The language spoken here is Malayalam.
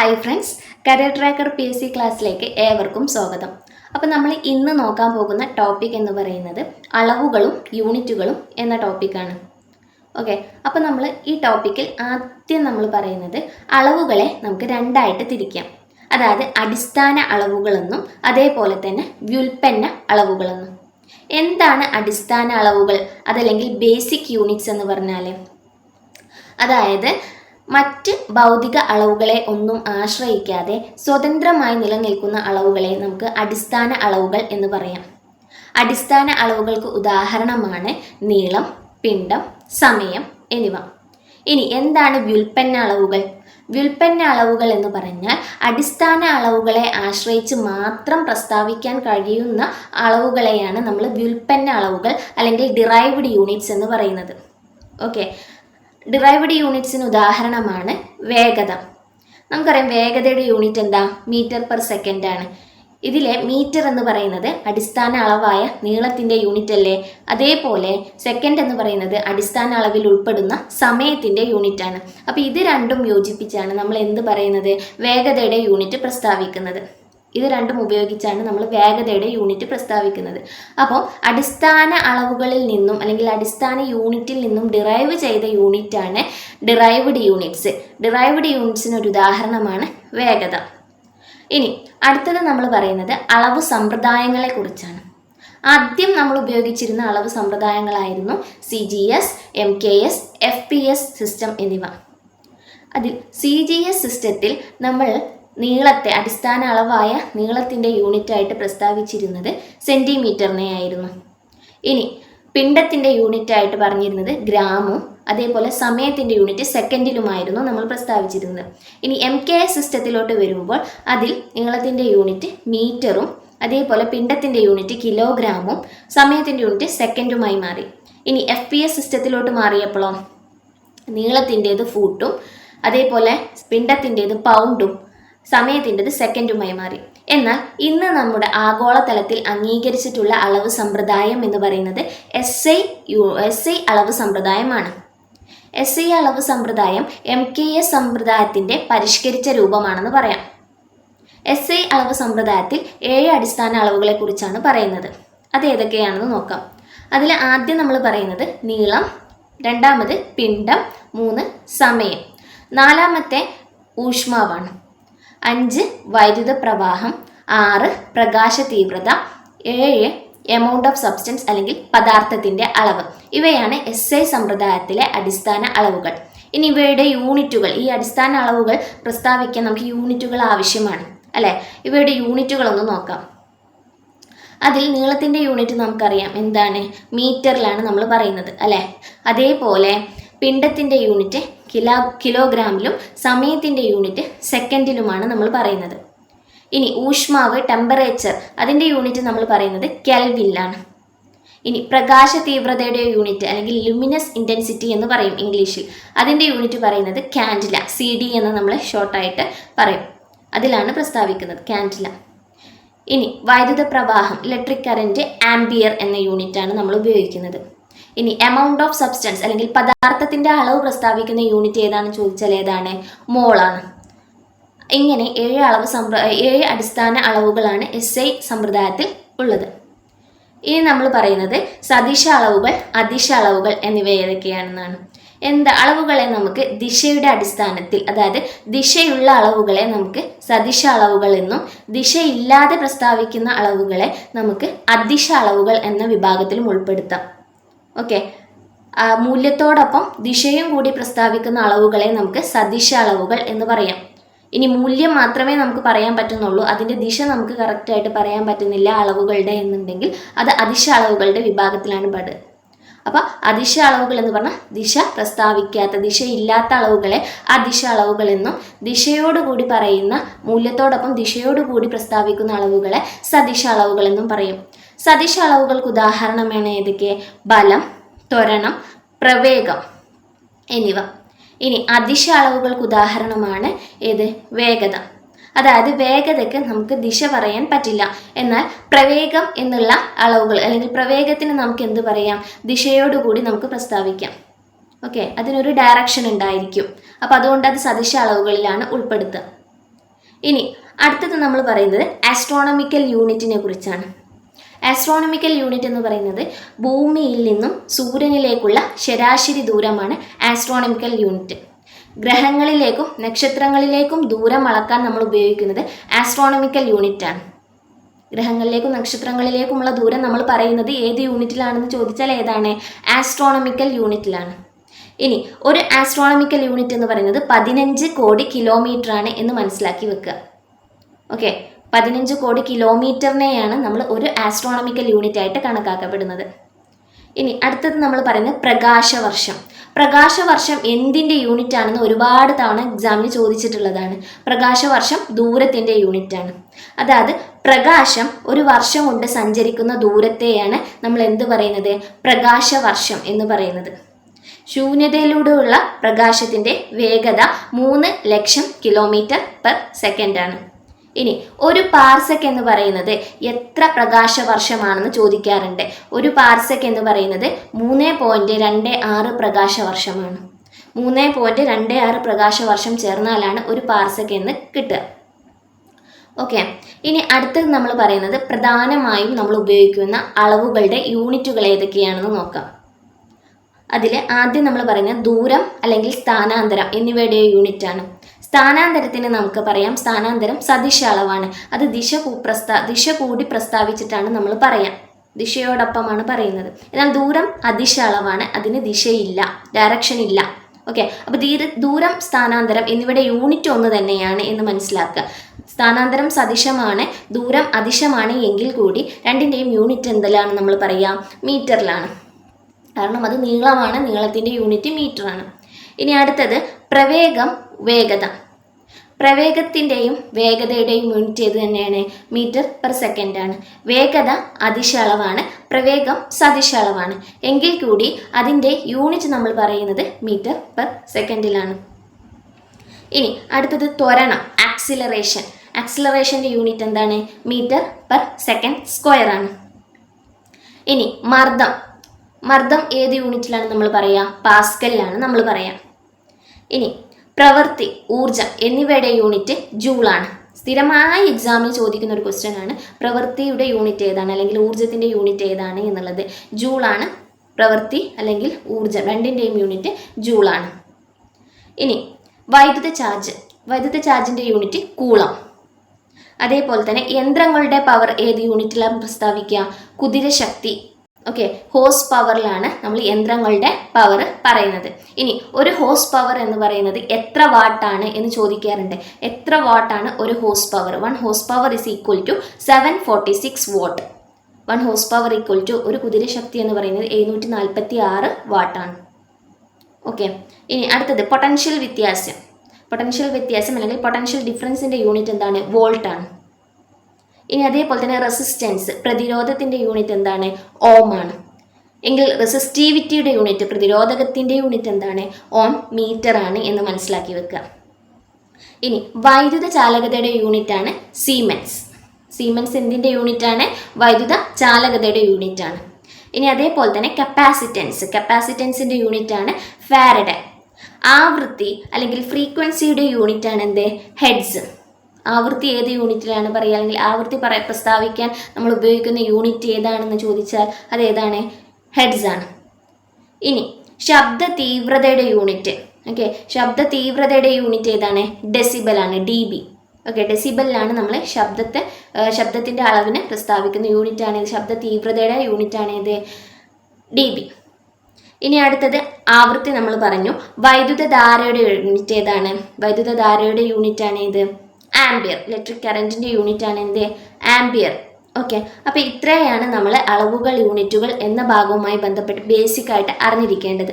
Hi friends career tracker P S C ക്ലാസ്സിലേക്ക് ഏവർക്കും സ്വാഗതം. അപ്പോൾ നമ്മൾ ഇന്ന് നോക്കാൻ പോകുന്ന ടോപ്പിക് എന്ന് പറയുന്നത് അളവുകളും യൂണിറ്റുകളും എന്ന ടോപ്പിക്കാണ് ഓക്കെ അപ്പോൾ നമ്മൾ ഈ ടോപ്പിക്കിൽ ആദ്യം നമ്മൾ പറയുന്നത് അളവുകളെ നമുക്ക് രണ്ടായിട്ട് തിരിക്കാം. അതായത് അടിസ്ഥാന അളവുകളെന്നും അതേപോലെ തന്നെ വ്യുൽപ്പന്ന അളവുകളെന്നും. എന്താണ് അടിസ്ഥാന അളവുകൾ? അതല്ലെങ്കിൽ ബേസിക് യൂണിറ്റ്സ് എന്ന് പറഞ്ഞാൽ അതായത് മറ്റ് ഭൗതിക അളവുകളെ ഒന്നും ആശ്രയിക്കാതെ സ്വതന്ത്രമായി നിലനിൽക്കുന്ന അളവുകളെ നമുക്ക് അടിസ്ഥാന അളവുകൾ എന്ന് പറയാം. അടിസ്ഥാന അളവുകൾക്ക് ഉദാഹരണമാണ് നീളം പിണ്ഡം സമയം എന്നിവ. ഇനി എന്താണ് വ്യുൽപ്പന്ന അളവുകൾ? വ്യുൽപ്പന്ന അളവുകൾ എന്ന് പറഞ്ഞാൽ അടിസ്ഥാന അളവുകളെ ആശ്രയിച്ച് മാത്രം പ്രസ്താവിക്കാൻ കഴിയുന്ന അളവുകളെയാണ് നമ്മൾ വ്യുൽപ്പന്ന അളവുകൾ അല്ലെങ്കിൽ ഡിറൈവ്ഡ് യൂണിറ്റ്സ് എന്ന് പറയുന്നത്. ഓക്കെ ഡിറൈവ്ഡ് യൂണിറ്റ്സിന് ഉദാഹരണമാണ് വേഗത. നമുക്കറിയാം വേഗതയുടെ യൂണിറ്റ് എന്താ? മീറ്റർ പെർ സെക്കൻഡ് ആണ്. ഇതിലെ മീറ്റർ എന്ന് പറയുന്നത് അടിസ്ഥാന അളവായ നീളത്തിന്റെ യൂണിറ്റ് അല്ലേ? അതേപോലെ സെക്കൻഡ് എന്ന് പറയുന്നത് അടിസ്ഥാന അളവിൽ ഉൾപ്പെടുന്ന സമയത്തിന്റെ യൂണിറ്റ് ആണ്. അപ്പോൾ ഇത് രണ്ടും യോജിപ്പിച്ചാണ് നമ്മൾ എന്ത് പറയുന്നത്? വേഗതയുടെ യൂണിറ്റ് പ്രസ്താവിക്കുന്നത്. ഇത് രണ്ടും ഉപയോഗിച്ചാണ് നമ്മൾ വേഗതയുടെ യൂണിറ്റ് പ്രസ്താവിക്കുന്നത്. അപ്പോൾ അടിസ്ഥാന അളവുകളിൽ നിന്നും അല്ലെങ്കിൽ അടിസ്ഥാന യൂണിറ്റിൽ നിന്നും ഡിറൈവ് ചെയ്ത യൂണിറ്റാണ് ഡിറൈവ്ഡ് യൂണിറ്റ്സ് ഡിറൈവ്ഡ് യൂണിറ്റ്സിന് ഒരു ഉദാഹരണമാണ് വേഗത. ഇനി അടുത്തത് നമ്മൾ പറയുന്നത് അളവ് സമ്പ്രദായങ്ങളെക്കുറിച്ചാണ് ആദ്യം നമ്മൾ ഉപയോഗിച്ചിരുന്ന അളവ് സമ്പ്രദായങ്ങളായിരുന്നു C G S M K S F P S system എന്നിവ. അതിൽ സി ജി എസ് സിസ്റ്റത്തിൽ നമ്മൾ നീളത്തെ അടിസ്ഥാന അളവായ നീളത്തിന്റെ യൂണിറ്റായിട്ട് പ്രസ്താവിച്ചിരുന്നത് സെന്റിമീറ്ററിനെ ആയിരുന്നു. ഇനി പിണ്ടത്തിന്റെ യൂണിറ്റായിട്ട് പറഞ്ഞിരുന്നത് ഗ്രാമും അതേപോലെ സമയത്തിന്റെ യൂണിറ്റ് സെക്കൻഡിലുമായിരുന്നു നമ്മൾ പ്രസ്താവിച്ചിരുന്നത്. ഇനി എം കെ എസ് സിസ്റ്റത്തിലോട്ട് വരുമ്പോൾ അതിൽ നീളത്തിന്റെ യൂണിറ്റ് മീറ്ററും അതേപോലെ പിണ്ടത്തിന്റെ യൂണിറ്റ് കിലോഗ്രാമും സമയത്തിന്റെ യൂണിറ്റ് സെക്കൻഡുമായി മാറി. ഇനി എഫ് പി എസ് സിസ്റ്റത്തിലോട്ട് മാറിയപ്പോഴോ? നീളത്തിന്റേത് ഫൂട്ടും അതേപോലെ പിണ്ടത്തിന്റേത് പൗണ്ടും സമയത്തിന്റെത് സെക്കൻഡുമായി മാറി. എന്നാൽ ഇന്ന് നമ്മുടെ ആഗോളതലത്തിൽ അംഗീകരിച്ചിട്ടുള്ള അളവ് സമ്പ്രദായം എന്ന് പറയുന്നത് S I U S I അളവ് സമ്പ്രദായമാണ്. എസ് ഐ അളവ് സമ്പ്രദായം എം കെ എസ് സമ്പ്രദായത്തിന്റെ പരിഷ്കരിച്ച രൂപമാണെന്ന് പറയാം. എസ് ഐ അളവ് സമ്പ്രദായത്തിൽ ഏഴ് അടിസ്ഥാന അളവുകളെക്കുറിച്ചാണ് പറയുന്നത്. അത് ഏതൊക്കെയാണെന്ന് നോക്കാം. അതിൽ ആദ്യം നമ്മൾ പറയുന്നത് നീളം രണ്ടാമത് പിണ്ഡം മൂന്ന് സമയം. നാലാമത്തെ ഊഷ്മാവാണ്. അഞ്ച് വൈദ്യുത പ്രവാഹം ആറ് പ്രകാശ തീവ്രത ഏഴ് എമൗണ്ട് ഓഫ് സബ്സ്റ്റൻസ് അല്ലെങ്കിൽ പദാർത്ഥത്തിന്റെ അളവ്. ഇവയാണ് എസ് ഐ സമ്പ്രദായത്തിലെ അടിസ്ഥാന അളവുകൾ. ഇനി ഇവയുടെ യൂണിറ്റുകൾ. ഈ അടിസ്ഥാന അളവുകൾ പ്രസ്താവിക്കാൻ നമുക്ക് യൂണിറ്റുകൾ ആവശ്യമാണ് അല്ലേ? ഇവയുടെ യൂണിറ്റുകൾ ഒന്ന് നോക്കാം. അതിൽ നീളത്തിന്റെ യൂണിറ്റ് നമുക്കറിയാം. എന്താണ്? മീറ്ററിലാണ് നമ്മൾ പറയുന്നത് അല്ലേ? അതേപോലെ പിണ്ടത്തിന്റെ യൂണിറ്റ് കിലോ കിലോഗ്രാമിലും സമയത്തിന്റെ യൂണിറ്റ് സെക്കൻഡിലുമാണ് നമ്മൾ പറയുന്നത്. ഇനി ഊഷ്മാവ് ടെമ്പറേച്ചർ അതിന്റെ യൂണിറ്റ് നമ്മൾ പറയുന്നത് കെൽവില്ലാണ് ഇനി പ്രകാശ തീവ്രതയുടെ യൂണിറ്റ് അല്ലെങ്കിൽ ലുമിനസ് ഇന്റൻസിറ്റി എന്ന് പറയും ഇംഗ്ലീഷിൽ അതിന്റെ യൂണിറ്റ് പറയുന്നത് കാൻഡില സി ഡി എന്ന് നമ്മൾ ഷോർട്ടായിട്ട് പറയും. അതിലാണ് പ്രസ്താവിക്കുന്നത് കാൻഡില ഇനി വൈദ്യുത പ്രവാഹം ഇലക്ട്രിക് കറന്റ് ആംബിയർ എന്ന യൂണിറ്റാണ് നമ്മൾ ഉപയോഗിക്കുന്നത്. ഇനി എമൗണ്ട് ഓഫ് സബ്സ്റ്റൻസ് അല്ലെങ്കിൽ പദാർത്ഥത്തിന്റെ അളവ് പ്രസ്താവിക്കുന്ന യൂണിറ്റ് ഏതാണെന്ന് ചോദിച്ചാൽ ഏതാണ്? മോളാണ്. ഇങ്ങനെ ഏഴ് അളവ് സമ്പ്ര ഏഴ് അടിസ്ഥാന അളവുകളാണ് എസ് ഐ സമ്പ്രദായത്തിൽ ഉള്ളത്. ഇനി നമ്മൾ പറയുന്നത് സദിശ അളവുകൾ അതിശ അളവുകൾ എന്നിവ ഏതൊക്കെയാണെന്നാണ്. എന്ത് അളവുകളെ നമുക്ക് ദിശയുടെ അടിസ്ഥാനത്തിൽ അതായത് ദിശയുള്ള അളവുകളെ നമുക്ക് സദിശ അളവുകൾ എന്നും ദിശയില്ലാതെ പ്രസ്താവിക്കുന്ന അളവുകളെ നമുക്ക് അതിശ അളവുകൾ എന്ന വിഭാഗത്തിലും ഉൾപ്പെടുത്താം. ഓക്കെ. മൂല്യത്തോടൊപ്പം ദിശയും കൂടി പ്രസ്താവിക്കുന്ന അളവുകളെ നമുക്ക് സദിശ അളവുകൾ എന്ന് പറയാം. ഇനി മൂല്യം മാത്രമേ നമുക്ക് പറയാൻ പറ്റുന്നുള്ളൂ. അതിന്റെ ദിശ നമുക്ക് കറക്റ്റായിട്ട് പറയാൻ പറ്റുന്നില്ല അളവുകളുടെ എന്നുണ്ടെങ്കിൽ അത് അതിശ അളവുകളുടെ വിഭാഗത്തിലാണ് പെടുക അപ്പോൾ അതിശ അളവുകൾ എന്ന് പറഞ്ഞാൽ ദിശ പ്രസ്താവിക്കാത്ത ദിശയില്ലാത്ത അളവുകളെ അതിശ അളവുകൾ എന്നും ദിശയോടുകൂടി പറയുന്ന മൂല്യത്തോടൊപ്പം ദിശയോടുകൂടി പ്രസ്താവിക്കുന്ന അളവുകളെ സദിശ അളവുകൾ എന്നും പറയും. സദിശ അളവുകൾക്ക് ഉദാഹരണമാണ് ഏതൊക്കെ? ബലം ത്വരണം പ്രവേഗം എന്നിവ. ഇനി അതിശ അളവുകൾക്ക് ഉദാഹരണമാണ് ഏത്? വേഗത. അതായത് വേഗതയ്ക്ക് നമുക്ക് ദിശ പറയാൻ പറ്റില്ല. എന്നാൽ പ്രവേഗം എന്നുള്ള അളവുകൾ അല്ലെങ്കിൽ പ്രവേഗത്തിന് നമുക്ക് എന്ത് പറയാം? ദിശയോടുകൂടി നമുക്ക് പ്രസ്താവിക്കാം. ഓക്കെ അതിനൊരു ഡയറക്ഷൻ ഉണ്ടായിരിക്കും. അപ്പോൾ അതുകൊണ്ട് അത് സദിശ അളവുകളിലാണ് ഉൾപ്പെടുത്തുക. ഇനി അടുത്തത് നമ്മൾ പറയുന്നത് ആസ്ട്രോണമിക്കൽ യൂണിറ്റിനെ കുറിച്ചാണ്. ആസ്ട്രോണമിക്കൽ യൂണിറ്റ് എന്ന് പറയുന്നത് ഭൂമിയിൽ നിന്നും സൂര്യനിലേക്കുള്ള ശരാശരി ദൂരമാണ് ആസ്ട്രോണമിക്കൽ യൂണിറ്റ് ഗ്രഹങ്ങളിലേക്കും നക്ഷത്രങ്ങളിലേക്കും ദൂരം അളക്കാൻ നമ്മൾ ഉപയോഗിക്കുന്നത് ആസ്ട്രോണമിക്കൽ യൂണിറ്റാണ് ഗ്രഹങ്ങളിലേക്കും നക്ഷത്രങ്ങളിലേക്കുമുള്ള ദൂരം നമ്മൾ പറയുന്നത് ഏത് യൂണിറ്റിലാണെന്ന് ചോദിച്ചാൽ ഏതാണ്? ആസ്ട്രോണമിക്കൽ യൂണിറ്റിലാണ് ഇനി ഒരു ആസ്ട്രോണമിക്കൽ യൂണിറ്റ് എന്ന് പറയുന്നത് പതിനഞ്ച് കോടി കിലോമീറ്റർ ആണ് എന്ന് മനസ്സിലാക്കി വെക്കുക. ഓക്കെ പതിനഞ്ച് കോടി കിലോമീറ്ററിനെയാണ് നമ്മൾ ഒരു ആസ്ട്രോണമിക്കൽ യൂണിറ്റ് ആയിട്ട് കണക്കാക്കപ്പെടുന്നത്. ഇനി അടുത്തത് നമ്മൾ പറയുന്നത് പ്രകാശവർഷം. പ്രകാശവർഷം എന്തിന്റെ യൂണിറ്റ് ആണെന്ന് ഒരുപാട് തവണ എക്സാമിന് ചോദിച്ചിട്ടുള്ളതാണ്. പ്രകാശവർഷം ദൂരത്തിന്റെ യൂണിറ്റ് ആണ്. അതായത് പ്രകാശം ഒരു വർഷം കൊണ്ട് സഞ്ചരിക്കുന്ന ദൂരത്തെയാണ് നമ്മൾ എന്ത് പറയുന്നത്? പ്രകാശവർഷം എന്ന് പറയുന്നത്. ശൂന്യതയിലൂടെയുള്ള പ്രകാശത്തിന്റെ വേഗത മൂന്ന് ലക്ഷം കിലോമീറ്റർ പെർ സെക്കൻഡാണ് ഇനി ഒരു പാർസക് എന്ന് പറയുന്നത് എത്ര പ്രകാശ വർഷമാണെന്ന് ചോദിക്കാറുണ്ട്. ഒരു പാർസക് എന്ന് പറയുന്നത് മൂന്ന് പോയിന്റ് രണ്ട് ആറ് പ്രകാശ വർഷമാണ് മൂന്ന് പോയിന്റ് രണ്ട് ആറ് പ്രകാശ വർഷം ചേർന്നാലാണ് ഒരു പാർസക് എന്ന് കിട്ടുക. ഓക്കെ. ഇനി അടുത്തത് നമ്മൾ പറയുന്നത് പ്രധാനമായും നമ്മൾ ഉപയോഗിക്കുന്ന അളവുകളുടെ യൂണിറ്റുകൾ ഏതൊക്കെയാണെന്ന് നോക്കാം. അതിൽ ആദ്യം നമ്മൾ പറയുന്നത് ദൂരം അല്ലെങ്കിൽ സ്ഥാനാന്തരം എന്നിവയുടെ യൂണിറ്റാണ്. സ്ഥാനാന്തരത്തിന് നമുക്ക് പറയാം. സ്ഥാനാന്തരം സദിശ അളവാണ് അത് ദിശ പ്രസ്താ ദിശ കൂടി പ്രസ്താവിച്ചിട്ടാണ് നമ്മൾ പറയാം. ദിശയോടൊപ്പമാണ് പറയുന്നത്. എന്നാൽ ദൂരം അതിശ അളവാണ് അതിന് ദിശയില്ല. ഡയറക്ഷൻ ഇല്ല. ഓക്കെ അപ്പോൾ ധീര ദൂരം സ്ഥാനാന്തരം എന്നിവയുടെ യൂണിറ്റ് ഒന്ന് തന്നെയാണ് എന്ന് മനസ്സിലാക്കുക. സ്ഥാനാന്തരം സദിശമാണ് ദൂരം അതിശമാണ് എങ്കിൽ കൂടി രണ്ടിന്റെയും യൂണിറ്റ് എന്തിലാണ് നമ്മൾ പറയുക മീറ്ററിലാണ്. കാരണം അത് നീളമാണ്. നീളത്തിന്റെ യൂണിറ്റ് മീറ്ററാണ് ഇനി അടുത്തത് പ്രവേഗം വേഗത. പ്രവേഗത്തിന്റെയും വേഗതയുടെയും യൂണിറ്റ് ഏത് തന്നെയാണ്? മീറ്റർ പെർ സെക്കൻഡ് ആണ്. വേഗത അതിശ അളവാണ് പ്രവേഗം സദിശ അളവാണ്. എങ്കിൽ കൂടി അതിന്റെ യൂണിറ്റ് നമ്മൾ പറയുന്നത് മീറ്റർ പെർ സെക്കൻഡിലാണ് ഇനി അടുത്തത് ത്വരണം ആക്സിലറേഷൻ ആക്സിലറേഷന്റെ യൂണിറ്റ് എന്താണ്? മീറ്റർ പെർ സെക്കൻഡ് സ്ക്വയർ ആണ്. ഇനി മർദ്ദം. മർദ്ദം ഏത് യൂണിറ്റിലാണ് നമ്മൾ പറയുക പാസ്കലിലാണ് നമ്മൾ പറയാം. ഇനി പ്രവൃത്തി ഊർജം എന്നിവയുടെ യൂണിറ്റ് ജൂളാണ് സ്ഥിരമായി എക്സാമിൽ ചോദിക്കുന്ന ഒരു ക്വസ്റ്റ്യൻ ആണ് പ്രവൃത്തിയുടെ യൂണിറ്റ് ഏതാണ് അല്ലെങ്കിൽ ഊർജത്തിന്റെ യൂണിറ്റ് ഏതാണ് എന്നുള്ളത്. ജൂളാണ് പ്രവൃത്തി അല്ലെങ്കിൽ ഊർജം രണ്ടിന്റെയും യൂണിറ്റ് ജൂളാണ് ഇനി വൈദ്യുത ചാർജ് വൈദ്യുത ചാർജിന്റെ യൂണിറ്റ് കൂളം. അതേപോലെ തന്നെ യന്ത്രങ്ങളുടെ പവർ ഏത് യൂണിറ്റിലാണ് പ്രസ്താവിക്കുക? കുതിരശക്തി ഓക്കെ ഹോസ് പവറിലാണ് നമ്മൾ യന്ത്രങ്ങളുടെ പവർ പറയുന്നത്. ഇനി ഒരു ഹോസ് പവർ എന്ന് പറയുന്നത് എത്ര വാട്ടാണ് എന്ന് ചോദിക്കാറുണ്ട്. എത്ര വാട്ടാണ് ഒരു horse power one horse power is equal to seven forty six watt one horse power equal to ഒരു കുതിര ശക്തി എന്ന് പറയുന്നത് എഴുന്നൂറ്റി നാൽപ്പത്തി ആറ് വാട്ടാണ് ഓക്കെ ഇനി അടുത്തത് പൊട്ടൻഷ്യൽ വ്യത്യാസം. പൊട്ടൻഷ്യൽ വ്യത്യാസം അല്ലെങ്കിൽ പൊട്ടൻഷ്യൽ ഡിഫറൻസിന്റെ യൂണിറ്റ് എന്താണ്? വോൾട്ടാണ് ഇനി അതേപോലെ തന്നെ റെസിസ്റ്റൻസ് പ്രതിരോധത്തിന്റെ യൂണിറ്റ് എന്താണ്? ഓം ആണ്. എങ്കിൽ റെസിസ്റ്റീവിറ്റിയുടെ യൂണിറ്റ് പ്രതിരോധകത്തിന്റെ യൂണിറ്റ് എന്താണ്? ഓം മീറ്റർ ആണ് എന്ന് മനസ്സിലാക്കി വെക്കുക ഇനി വൈദ്യുത ചാലകതയുടെ യൂണിറ്റ് ആണ് സീമെൻസ് സീമെൻസ് എന്തിന്റെ യൂണിറ്റ് ആണ്? വൈദ്യുത ചാലകതയുടെ യൂണിറ്റ് ആണ്. ഇനി അതേപോലെ തന്നെ കപ്പാസിറ്റൻസ് കപ്പാസിറ്റൻസിന്റെ യൂണിറ്റ് ആണ് ഫാരഡെ. ആവൃത്തി അല്ലെങ്കിൽ ഫ്രീക്വൻസിയുടെ യൂണിറ്റ് ആണ് എന്ത്? ഹെഡ്സ് ആവൃത്തി ഏത് യൂണിറ്റിലാണ് പറയുക? അല്ലെങ്കിൽ ആവൃത്തി പറ പ്രസ്താവിക്കാൻ നമ്മൾ ഉപയോഗിക്കുന്ന യൂണിറ്റ് ഏതാണെന്ന് ചോദിച്ചാൽ അത് ഏതാണ്? ഹെഡ്സ് ആണ്. ഇനി ശബ്ദ തീവ്രതയുടെ യൂണിറ്റ്. ഓക്കെ ശബ്ദ തീവ്രതയുടെ യൂണിറ്റ് ഏതാണ്? ഡെസിബൽ ആണ് ഡി ബി ഓക്കെ ഡെസിബലിലാണ് നമ്മൾ ശബ്ദത്തെ ശബ്ദത്തിന്റെ അളവിന് പ്രസ്താവിക്കുന്ന യൂണിറ്റ് ആണ് ഇത്. ശബ്ദ തീവ്രതയുടെ യൂണിറ്റ് ആണ് ഇത്. ഡി ബി ഇനി അടുത്തത് ആവൃത്തി നമ്മൾ പറഞ്ഞു. വൈദ്യുതധാരയുടെ യൂണിറ്റ് ഏതാണ്? വൈദ്യുതധാരയുടെ യൂണിറ്റ് ആണ് ഇത്. ആംബിയർ ഇലക്ട്രിക് കറന്റിന്റെ യൂണിറ്റാണ് എന്ത്? ആംബിയർ. ഓക്കെ. അപ്പോൾ ഇത്രയാണ് നമ്മൾ അളവുകൾ യൂണിറ്റുകൾ എന്ന ഭാഗവുമായി ബന്ധപ്പെട്ട് ബേസിക് ആയിട്ട് അറിഞ്ഞിരിക്കേണ്ടത്.